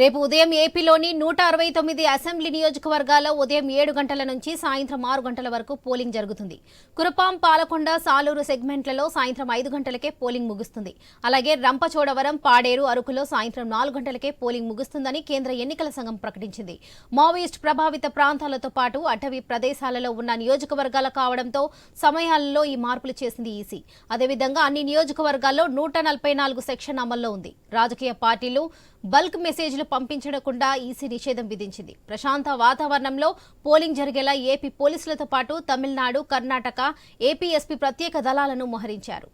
రేపు ఉదయం ఏపీలోని నూట అరవై తొమ్మిది అసెంబ్లీ నియోజకవర్గాల్లో ఉదయం ఏడు గంటల నుంచి సాయంత్రం ఆరు గంటల వరకు పోలింగ్ జరుగుతుంది. కురపాం పాలకొండ సాలూరు సెగ్మెంట్లలో సాయంత్రం ఐదు గంటలకే పోలింగ్ ముగుస్తుంది. అలాగే రంపచోడవరం పాడేరు అరకులో సాయంత్రం నాలుగు గంటలకే పోలింగ్ ముగుస్తుందని కేంద్ర ఎన్నికల సంఘం ప్రకటించింది. మావోయిస్ట్ ప్రభావిత ప్రాంతాలతో పాటు అటవీ ప్రదేశాలలో ఉన్న నియోజకవర్గాలు కావడంతో సమయాలలో ఈ మార్పులు చేసింది ఈసీ. అదేవిధంగా అన్ని నియోజకవర్గాల్లో నూట నలభై నాలుగు సెక్షన్ అమల్లో ఉంది. రాజకీయ పార్టీలు బల్క్ మెసేజ్లు పంపించకుండా ఈసీ నిషేధం విధించింది. ప్రశాంత వాతావరణంలో పోలింగ్ జరిగేలా ఏపీ పోలీసులతో పాటు తమిళనాడు కర్ణాటక ఏపీ ఎస్పీ ప్రత్యేక దళాలను మోహరించారు.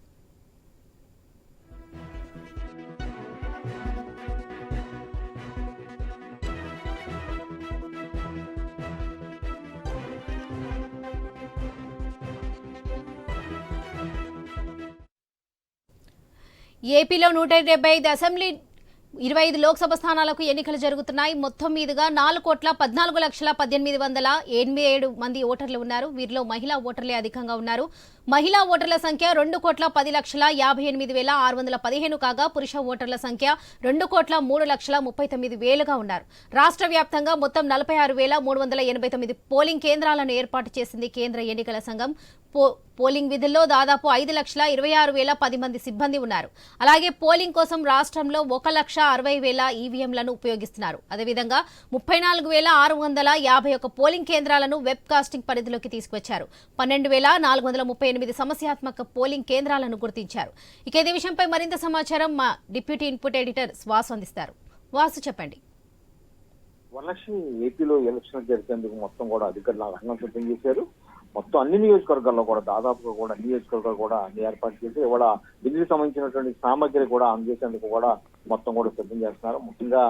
ఏపీలో నూట డెబ్బై ఐదు అసెంబ్లీ ఇరవై ఐదు లోక్సభ స్థానాలకు ఎన్నికలు జరుగుతున్నాయి. మొత్తం మీదుగా నాలుగు కోట్ల పద్నాలుగు లక్షల పద్దెనిమిది వందల ఎనభై ఏడు మంది ఓటర్లు ఉన్నారు. వీరిలో మహిళా ఓటర్లే అధికంగా ఉన్నారు. మహిళా ఓటర్ల సంఖ్య రెండు కోట్ల పది లక్షల యాభై ఎనిమిది వేల ఆరు వందల పదిహేను కాగా పురుష ఓటర్ల సంఖ్య రెండు కోట్ల మూడు లక్షల ముప్పై తొమ్మిది వేలుగా ఉన్నారు. రాష్ట్ర వ్యాప్తంగా మొత్తం నలభై ఆరు వేల మూడు వందల ఎనభై తొమ్మిది పోలింగ్ కేంద్రాలను ఏర్పాటు చేసింది కేంద్ర ఎన్నికల సంఘం. పో పోలింగ్ విధుల్లో దాదాపు ఐదు లక్షల ఇరవై ఆరు వేల పది మంది సిబ్బంది ఉన్నారు. అలాగే పోలింగ్ కోసం రాష్ట్రంలో ఒక లక్ష అరవై వేల ఈవీఎంలను ఉపయోగిస్తున్నారు. అదేవిధంగా ముప్పై నాలుగు వేల ఆరు వందల యాభై ఒక్క పోలింగ్ కేంద్రాలను వెబ్ కాస్టింగ్ పరిధిలోకి తీసుకొచ్చారు. పన్నెండు వేల నాలుగు వందల ముప్పై ఎనిమిది సమస్యాత్మక పోలింగ్ కేంద్రాలను గుర్తించారు. ఇక ఇదే విషయంపై మరింత సమాచారం మా డిప్యూటీ ఇన్పుట్ ఎడిటర్ వాసు అందిస్తారు. వాసు చెప్పండి. వరలక్ష్మి ఏపీలో ఎలక్షన్ జరిపేందుకు మొత్తం కూడా అధికారులు రంగం సిద్ధం చేశారు. మొత్తం అన్ని నియోజకవర్గాల్లో కూడా దాదాపుగా కూడా అన్ని నియోజకవర్గాలు కూడా అన్ని ఏర్పాటు చేసి ఇవాళ విధులకు సంబంధించినటువంటి సామగ్రి కూడా అందజేసేందుకు కూడా మొత్తం కూడా సిద్ధం చేస్తున్నారు. ముఖ్యంగా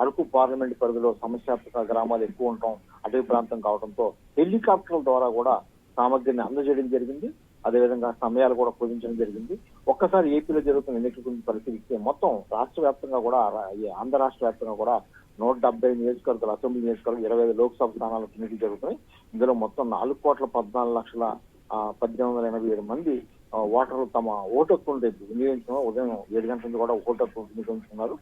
అరకు పార్లమెంట్ పరిధిలో సమస్యాత్మక గ్రామాలు ఎక్కువ ఉండటం అటవీ ప్రాంతం కావడంతో హెలికాప్టర్ల ద్వారా కూడా సామగ్రిని అందజేయడం జరిగింది. అదేవిధంగా సమయాలు కూడా కుదించడం జరిగింది. ఒక్కసారి ఏపీలో జరుగుతున్న ఎన్నికల గురించి పరిశీలిస్తే మొత్తం రాష్ట్ర వ్యాప్తంగా కూడా ఆంధ్ర రాష్ట్ర వ్యాప్తంగా కూడా నూట డెబ్బై నియోజకవర్గాలు అసెంబ్లీ నియోజకవర్గాలు ఇరవై ఐదు లోక్సభ స్థానాలకు ఎన్నికలు జరుగుతున్నాయి. ఇందులో మొత్తం నాలుగు కోట్ల పద్నాలుగు లక్షల పద్దెనిమిది వందల ఎనభై ఏడు మంది ఓటర్లు తమ ఓటు హక్కును రేపు వినియోగించుకున్నారు ఉదయం ఏడు గంటల నుంచి కూడా ఓటు హక్కు వినియోగించుకున్నారు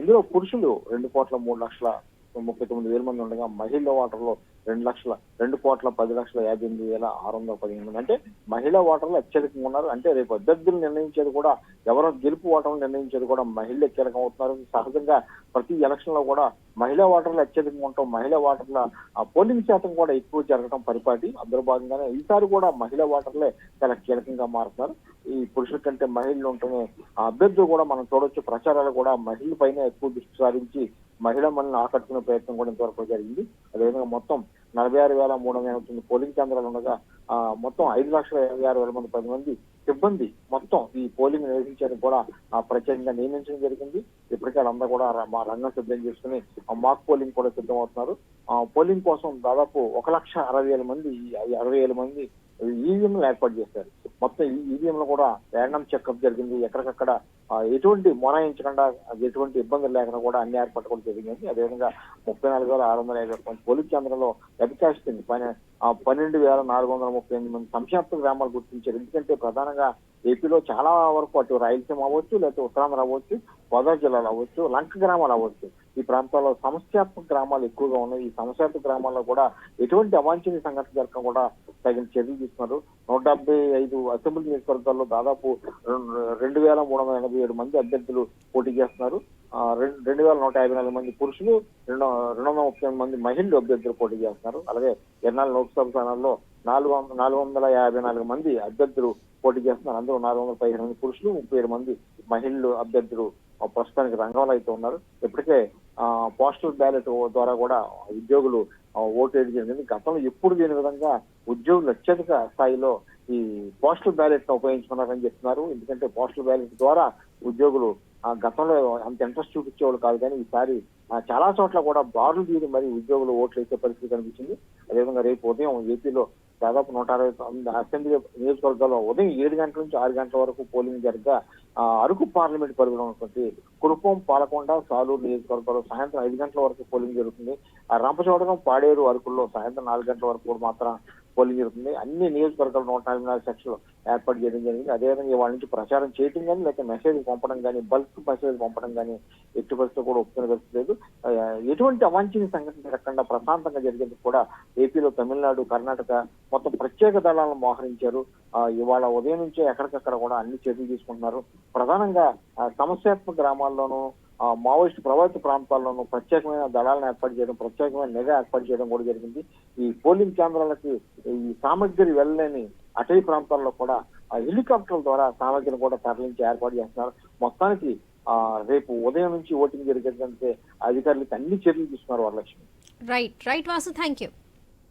ఇందులో పురుషులు రెండు కోట్ల మూడు లక్షల ముప్పై తొమ్మిది వేల మంది ఉండగా మహిళల ఓటర్లు రెండు లక్షల రెండు కోట్ల పది లక్షల యాభై ఎనిమిది వేల ఆరు వందల పదిహేను మంది. అంటే మహిళా ఓటర్లు అత్యధికంగా ఉన్నారు. అంటే రేపు అభ్యర్థులు నిర్ణయించేది కూడా ఎవరో గెలుపు ఓటర్లు నిర్ణయించేది కూడా మహిళలు కీలకం అవుతున్నారు. సహజంగా ప్రతి ఎలక్షన్లో కూడా మహిళా ఓటర్లు అత్యధికంగా ఉండటం మహిళా ఓటర్ల పోలింగ్ శాతం కూడా ఎక్కువ జరగడం పరిపాటి. అందులో భాగంగానే ఈసారి కూడా మహిళా ఓటర్లే చాలా కీలకంగా మారుతున్నారు. ఈ పురుషుల కంటే మహిళలు ఉంటేనే ఆ అభ్యర్థులు కూడా మనం చూడొచ్చు. ప్రచారాలు కూడా మహిళల పైన ఎక్కువ దృష్టి సారించి మహిళ మనల్ని ఆకట్టుకునే ప్రయత్నం కూడా ఇంతవరకు జరిగింది. అదేవిధంగా మొత్తం నలభై ఆరు వేల మూడు వందల ఎనభై తొమ్మిది పోలింగ్ కేంద్రాలు ఉండగా మొత్తం ఐదు లక్షల ఇరవై ఆరు వేల మంది పది మంది సిబ్బంది మొత్తం ఈ పోలింగ్ నిర్వహించడానికి కూడా ప్రత్యేకంగా నియమించడం జరిగింది. ఇప్పటికే వాళ్ళందరూ కూడా మా రంగం సిద్ధం చేసుకుని మాక్ పోలింగ్ కూడా సిద్ధమవుతున్నారు. ఆ పోలింగ్ కోసం దాదాపు ఒక లక్ష అరవై వేల మంది ఈ అరవై వేల మంది ఈవీఎంలు ఏర్పాటు చేశారు. మొత్తం ఈ ఈవీఎంలు కూడా ర్యాండమ్ చెకప్ జరిగింది. ఎక్కడికక్కడ ఎటువంటి మొనాయించకుండా ఎటువంటి ఇబ్బందులు లేకుండా కూడా అన్ని ఏర్పాట్లు కూడా జరిగింది. అదేవిధంగా ముప్పై నాలుగు వేల ఆరు వందల యాభై మంది పోలీస్ కేంద్రంలో వెబికాస్టింగ్ పని పన్నెండు వేల నాలుగు వందల ముప్పై ఎనిమిది మంది సంక్షాప్త గ్రామాలు గుర్తించారు. ఎందుకంటే ప్రధానంగా ఏపీలో చాలా వరకు అటు రాయలసీమ అవ్వచ్చు లేకపోతే ఉత్తరాంధ్ర అవ్వచ్చు గోదావరి జిల్లాలు అవ్వచ్చు లంక గ్రామాలు అవ్వచ్చు. ఈ ప్రాంతాల్లో సమస్యాత్మక గ్రామాలు ఎక్కువగా ఉన్నాయి. ఈ సమస్యాత్మక గ్రామాల్లో కూడా ఎటువంటి అవాంఛనీయ సంఘటన జరగకుండా తగిన చర్యలు తీసుకున్నారు. నూట డెబ్బై ఐదు అసెంబ్లీ నియోజకవర్గాల్లో దాదాపు రెండు- వేల మూడు వందల ఎనభై ఏడు మంది అభ్యర్థులు పోటీ చేస్తున్నారు. రెండు వేల నూట యాభై నాలుగు మంది పురుషులు రెండు రెండు వందల ముప్పై మంది మహిళలు అభ్యర్థులు పోటీ చేస్తున్నారు. అలాగే ఎర్నాలు లోక్సభ స్థానాల్లో నాలుగు వందల నాలుగు వందల యాభై నాలుగు మంది అభ్యర్థులు పోటీ చేస్తున్నారు. అందులో నాలుగు వందల పదిహేను మంది పురుషులు ముప్పై ఏడు మంది మహిళలు అభ్యర్థులు ప్రస్తుతానికి రంగంలో అయితే ఉన్నారు. ఇప్పటికే ఆ, పోస్టల్ బ్యాలెట్ ద్వారా కూడా ఉద్యోగులు ఓటు వేయడం జరిగింది. గతంలో ఎప్పుడు లేని విధంగా ఉద్యోగులు అత్యధిక స్థాయిలో ఈ పోస్టల్ బ్యాలెట్ ఉపయోగించుకున్నారని చెప్తున్నారు. ఎందుకంటే పోస్టల్ బ్యాలెట్ ద్వారా ఉద్యోగులు ఆ గతంలో అంత ఇంట్రెస్ట్ చూపించేవాళ్ళు కాదు కానీ ఈసారి చాలా చోట్ల కూడా బారులు తీరి మరి ఉద్యోగులు ఓట్లు వేసే పరిస్థితి కనిపించింది. అదేవిధంగా రేపు ఉదయం ఏపీలో దాదాపు నూట అరవై తొమ్మిది అసెంబ్లీ నియోజకవర్గాల్లో ఉదయం ఏడు గంటల నుంచి ఆరు గంటల వరకు పోలింగ్ జరగగా ఆ, అరకు పార్లమెంట్ పరిధిలో ఉన్నటువంటి కురుపం పాలకొండ సాలూరు నియోజకవర్గాల్లో సాయంత్రం ఐదు గంటల వరకు పోలింగ్ జరుగుతుంది. ఆ రంపచోడవరం పాడేరు అరకుల్లో సాయంత్రం నాలుగు గంటల వరకు కూడా మాత్రం పోలింగ్ జరుగుతుంది. అన్ని నియోజకవర్గాలు నూట నలభై నాలుగు సెక్షన్లు ఏర్పాటు చేయడం జరిగింది. అదేవిధంగా వాళ్ళ నుంచి ప్రచారం చేయడం కానీ లేకపోతే మెసేజ్ పంపడం కానీ బల్క్ మెసేజ్ పంపడం కానీ ఎట్టి పరిస్థితుల్లో కూడా ఒప్పుకునే లేదు. ఎటువంటి అవాంఛనీయ సంఘటన జరగకుండా ప్రశాంతంగా జరిగేందుకు కూడా ఏపీలో తమిళనాడు కర్ణాటక మొత్తం ప్రత్యేక దళాలను మోహరించారు. ఇవాళ ఉదయం నుంచే ఎక్కడికక్కడ కూడా అన్ని చర్యలు తీసుకుంటున్నారు. ప్రధానంగా సమస్యాత్మక గ్రామాల్లోనూ మావోయిస్టు ప్రభావిత ప్రాంతాల్లోనూ ప్రత్యేకమైన దళాలను ఏర్పాటు చేయడం ప్రత్యేకమైన నిఘా ఏర్పాటు చేయడం కూడా జరిగింది. ఈ పోలింగ్ కేంద్రాలకి ఈ సామగ్రి వెళ్ళలేని అటవీ ప్రాంతాల్లో కూడా ఆ, హెలికాప్టర్ల ద్వారా సామగ్రిని కూడా తరలించి ఏర్పాటు చేస్తున్నారు. మొత్తానికి ఆ, రేపు ఉదయం నుంచి ఓటింగ్ జరిగేదంటే అధికారులకు అన్ని చర్యలు తీసుకున్నారు Varalakshmi. Right right Vasu thank you